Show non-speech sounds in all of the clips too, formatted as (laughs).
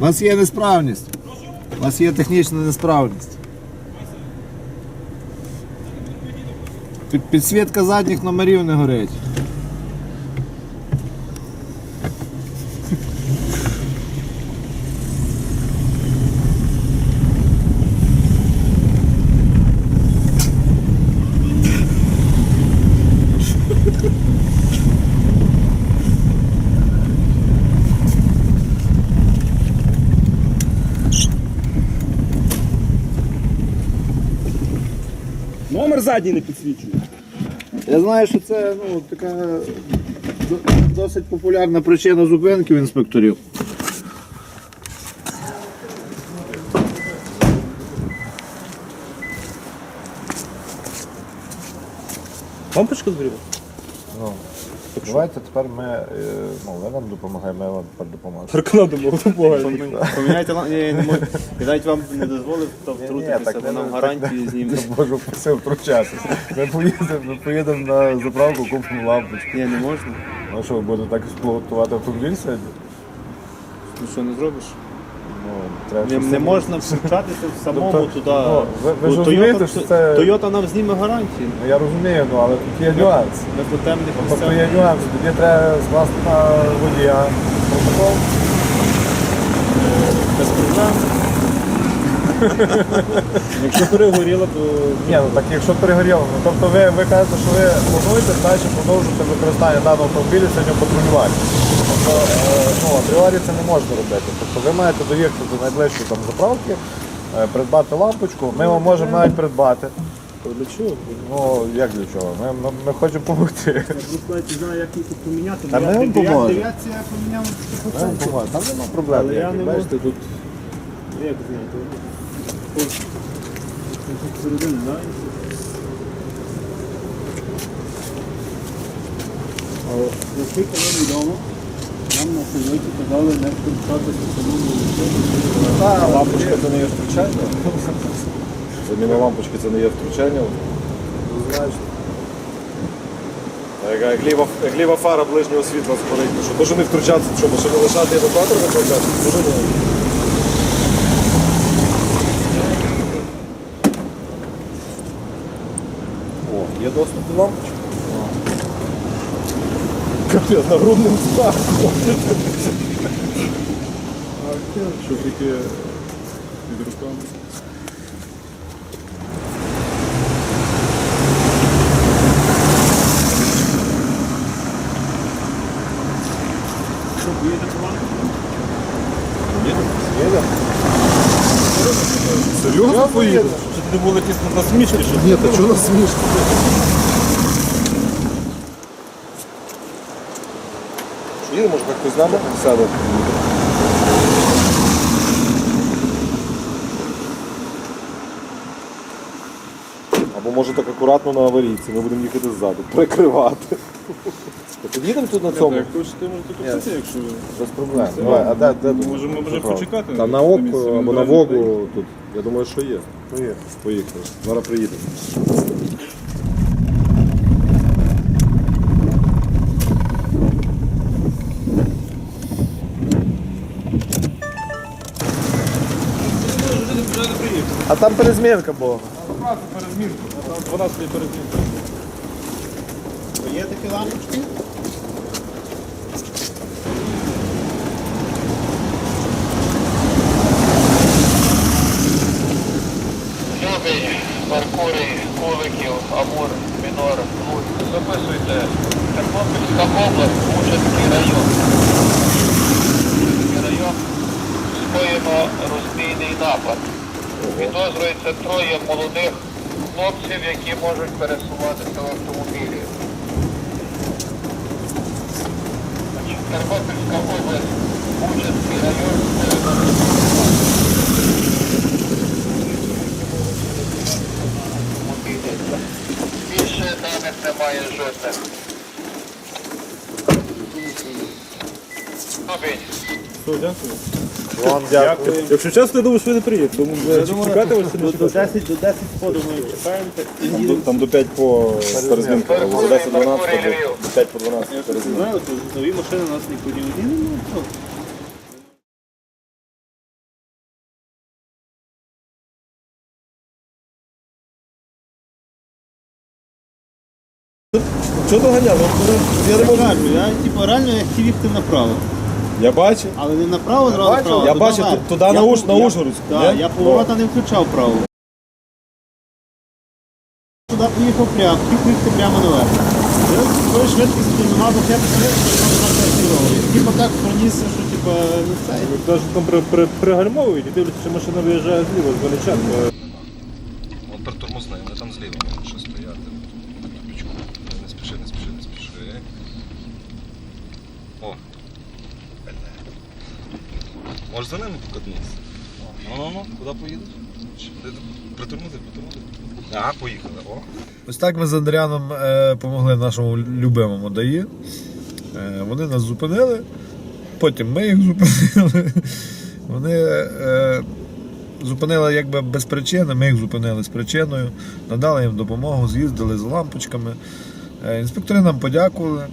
У вас є несправність. У вас є технічна несправність. Під- Підсвітка задніх номерів не горить. Номер задній не підсвічує. Я знаю, що це ну, така досить популярна причина зупинки в інспекторів. Лампочка згоріла? Давайте тепер ми, е, ну, ви нам допомагаємо, ми вам тепер. Таркана думав, допомагає. Поміняйте не можу. Я навіть вам не дозволив то втрутитися, бо нам гарантії знімуть. Не можу просив втручатися. Ми поїдемо, ми поїдемо на заправку, купимо лампочку. Ні, не можна. Ну що, ви будете так експлуатувати автомобіль сьогодні? Ну що, не зробиш? Ну, треба Не, щось не собі- можна втручатися в самому Тобто, туди. ну, ви- ви Бо розумієте, Toyota- що це- Toyota нам зніме гарантії. Ну, Я розумію, ну, але тут є нюанс. Ми по темних Тобто місцях. є нюанс, тоді треба скласти на водія протокол. Без проблем. (laughs) Якщо перегоріло, то Ні, ну так якщо перегоріло, ну тобто ви, ви кажете, що ви плануєте далі продовжувати використання даного автомобіля сьогодні в патрулюванні. Тобто, е, ну, апріорі це не можна робити. Тобто ви маєте доїхати до найближчої там заправки, е, придбати лампочку, ми вам можемо навіть придбати. для чого? Ну, як для чого? Ми, ми, ми хочемо допомогти. Знаю, як їх тут поміняти. Та ми вам поможемо. Дев'ятці я поміняв. Ми вам поможемо. Там немає проблем. Але я ніяких, не бачите, можу. тут Як знаєте? Сьогодні казали не лампочка це не є втручання. Заміна лампочки це не є втручання. Як, ліва, фара ближнього світла спорить, що, що не втручатися, що машину лишати евакуатор виключати? Дуже ні. О, є доступ до лампочки. Капець, нагрудним страхом. Що тільки під руками. Серйозно поїду? Чи ти були якісь насмішки, що Ні, та чого нас смішно? Що їде, може так хтось з нами сяде? Або може так акуратно на аварійці, ми будемо їхати ззаду, прикривати. Під'їдемо тут на цьому? як хочете, можете купити, якщо. Без проблем. Давай, а де, де Можемо може заправка? почекати. Та на ОК або на Вогу тут. Я думаю, що є. Поїхали. Поїхали. Зараз приїдемо. Там перезмінка була. Правда, перезмінку. Там 12 перезмінка. Є такі лампочки? Любий, Меркурій, Куликів, Амур, Мінор, Луд. Записуйте. Тернопільська область, Учаський район. Учаський район. Скоєно розбійний напад. Підозрюється троє молодих хлопців, які можуть пересуватися в автомобілі. Тернопільська область, Учаський район. Більше даних немає жодних. Добень. Все, дякую. Вам дякую. Якщо часто я думаю, що ви не приїдете. Тому буде чекати вас До, до 10, до 10 ходу ми чекаємо. Там, до- там до 5 по перезмінку. Або до 10 12, або 5 по 12 перезмінку. Знаєте, нові машини нас нікуди не дінемо. ну, Що доганяли? Я не можу. Реально, я типу, реально я хотів їхати направо. Я бачу. Але не направо, зразу бачу, направо. я туди бачу, вверх. туди на Я Уж- пов- на я- Ужгородську, Так, ні? я поворота не включав право. Туди поїхав прямо, поїхати прямо наверх. Я такої швидкості бо я посередині Типа так пронісся, що типа не це. Навіть там при, при, пригальмовують і дивляться, що машина виїжджає зліва з Величенка. От притормозни, вони там зліва можуть ще стояти. Тупічку. Не спіши, не спіши, не спіши. О. Може за ними покатнутися? Ну, ну, ну, куди поїдеш? Притормози, притормози. Ага, поїхали. О. Ось так ми з Андріаном е, помогли нашому любимому ДАІ. Е, вони нас зупинили, потім ми їх зупинили. Вони е, зупинили якби без причини, ми їх зупинили з причиною, надали їм допомогу, з'їздили з лампочками. Е, інспектори нам подякували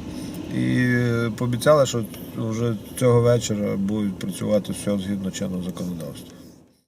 і пообіцяли, що вже цього вечора будуть працювати все згідно чинного законодавства.